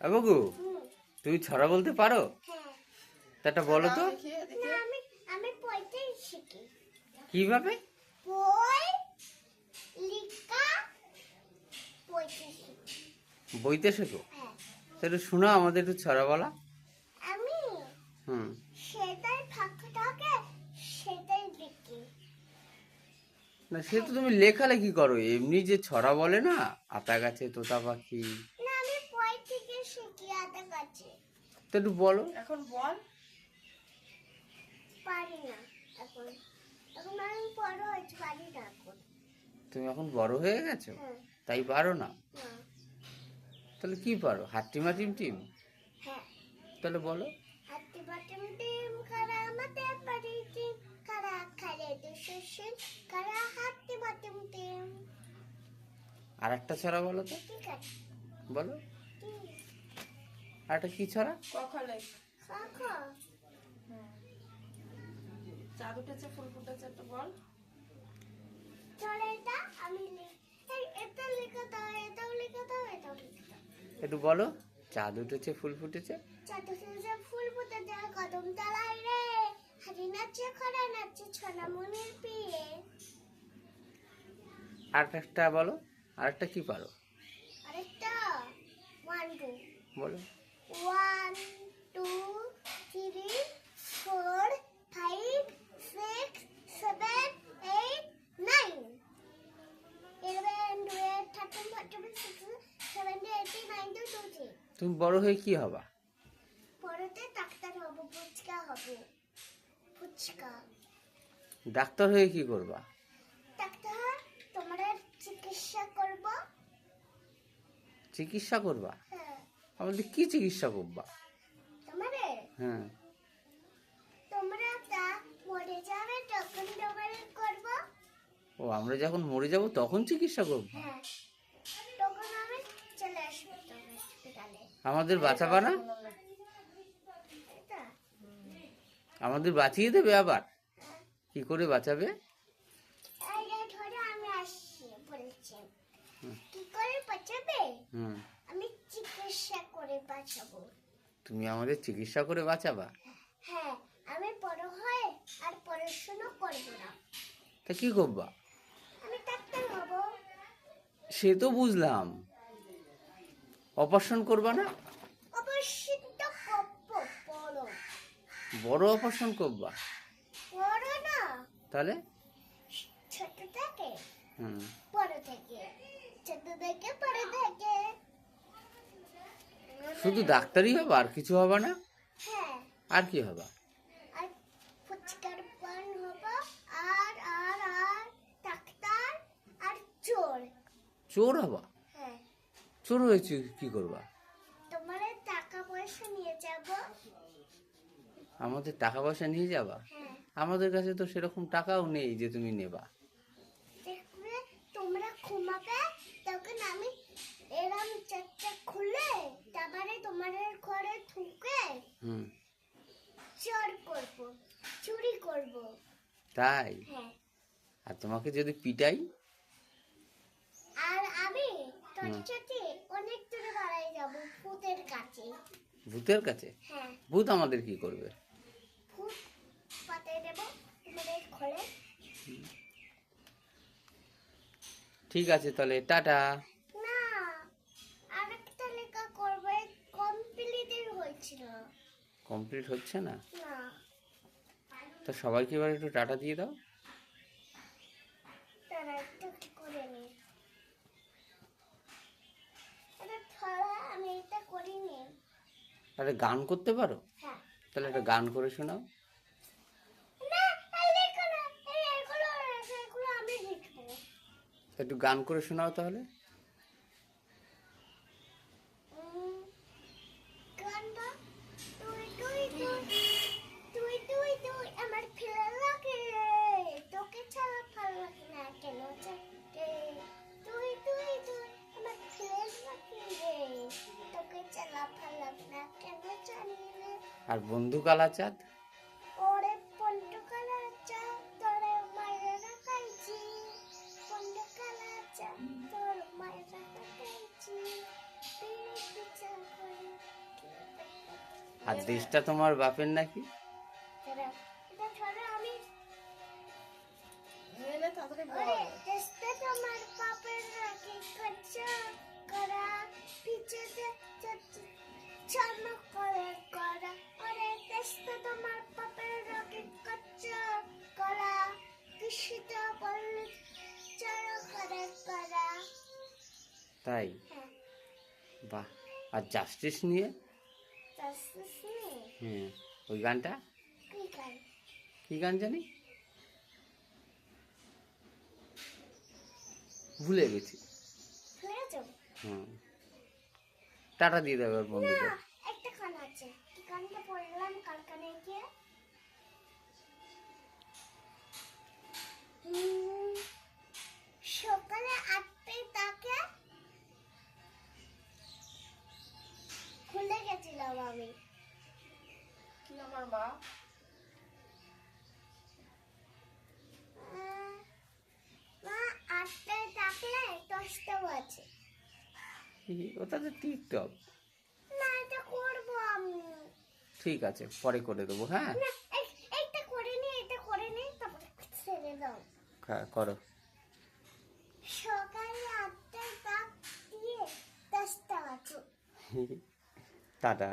বাবু তুমি ছড়া বলতে পারো? হ্যাঁ। তা একটা বলো তো। কীভাবে? বইতে শেখো? হ্যাঁ। তাহলে শোনো আমাদের একটু ছড়া বলা। আমি হুম। সেটাই ফাঁকা থাকে সেটাই লিখি। না সে তো তুমি লেখালেখি করো। এমনি যে ছড়া বলে না আতা গাছে তোতা পাখি। কাছে তো একটু বলো। এখন বল। পারি না এখন। এখন আমি বড় হয়েছি পারি না এখন। তুমি এখন বড় হয়ে গেছো? হ্যাঁ। তাই পারো না? না তাহলে কি পারো? হাট্টিমা টিম টিম? হ্যাঁ। তাহলে বলো। হাতি বাটম টিম কারা মাতে পারি টিম কারা খারে দুশন কারা হাতি বাটম টিম। আর একটা ছড়া বলো তো। ঠিক আছে। বলো। টিম আর একটা কি ছড়া চাঁদ উঠেছে ফুল ফুটেছে একটু বল। চলে এটা আমি লি- এই দাও এটাও লিখে দাও এটাও একটু বলো চাঁদ উঠেছে ফুল ফুটেছে? ফুল ফুটে দেয় কদম তলায় রে। হারি নাচে খরা নাচে ছনা মনের পিয়ে। আর একটা বলো আর একটা কি পারো? আরেকটা ওয়ান টু বলো। One two three four five six seven eight nine eleven twelve thirteen fourteen sixteen seventeen eighteen nineteen twenty তুমি বড় হয়ে কি হবা? পরেতে ডাক্তার হব ফুচকা হব। ফুচকা। ডাক্তার হয়ে কি করবা? ডাক্তার তোমার চিকিৎসা করব। চিকিৎসা করবা? হ্যাঁ। আমাদের কি চিকিৎসা করবা? হ্যাঁ। ও আমরা যখন মরে যাব তখন চিকিৎসা করব? হ্যাঁ। আমাদের বাঁচাবা না? আমাদের বাঁচিয়ে দেবে আবার? কি করে বাঁচাবে? হুম। চিকিৎসা করে বাঁচাবো। তুমি আমাদের চিকিৎসা করে বাঁচাবা? হ্যাঁ আমি বড় হয়ে আর পড়াশোনা করব না। তা কি করবা? আমি ডাক্তার হব। সে তো বুঝলাম। অপারেশন করবা না? অবশ্যই তো করব বড়। বড় অপারেশন করবা? বড় না। তাহলে? ছোট থেকে। হুম। বড় থেকে। ছোট থেকে বড় থেকে। শুধু ডাক্তারই হবে আর কিছু হবে না? হ্যাঁ। আর কি হবা? পান হব চোর। চোর হবা? হ্যাঁ। চোর হয়েছে কি করবা? তোমার টাকা পয়সা নিয়ে যাব। আমাদের টাকা পয়সা নিয়ে যাবা? হ্যাঁ। আমাদের কাছে তো সেরকম টাকাও নেই যে তুমি নেবা দেখবে তোমরা ঘুমাবে তখন আমি এরম চারটা খুলে তারপরে তোমাদের ঘরে ঢুকে হুম চোর করব চুরি করব তাই? হ্যাঁ। আর তোমাকে যদি পিটাই? আর আমি তোর অনেক দূরে বাড়াই যাব ভূতের কাছে। ভূতের কাছে? হ্যাঁ। ভূত আমাদের কি করবে? ভূত পাতায় দেবো তোমাদের ঘরে ঠিক আছে তাহলে টাটা। না আরেকটা লেখা করবে কমপ্লিটের হয়েছিল। কমপ্লিট হচ্ছে না না? তো সবাইকে এবার একটু টাটা দিয়ে দাও। আরে গান করতে পারো? হ্যাঁ। তাহলে একটা গান করে শোনাও। একটু গান করে শোনাও তাহলে। পিড়ি পিছা করে আর দেশটা তোমার বাপের নাকি? আমি তাই? হ্যাঁ। বাহ আর জাস্টিস নিয়ে? হ্যাঁ ওই গানটা? কি গান? জানি? ভুলে গেছি। হুম টাটা দিয়ে দেবে বন্ধুদের একটা গান আছে। কি গানটা পড়লাম কারখানায় গিয়ে? আমার মা ওটা তো টিকটক। না এটা করব আমি। ঠিক আছে পরে করে দেবো হ্যাঁ? এইটা করে নি এটা করে নি তারপরে ছেড়ে দাও। হ্যাঁ, করো। সকালে আটটায় দিয়ে দশটা বাজে। টাটা।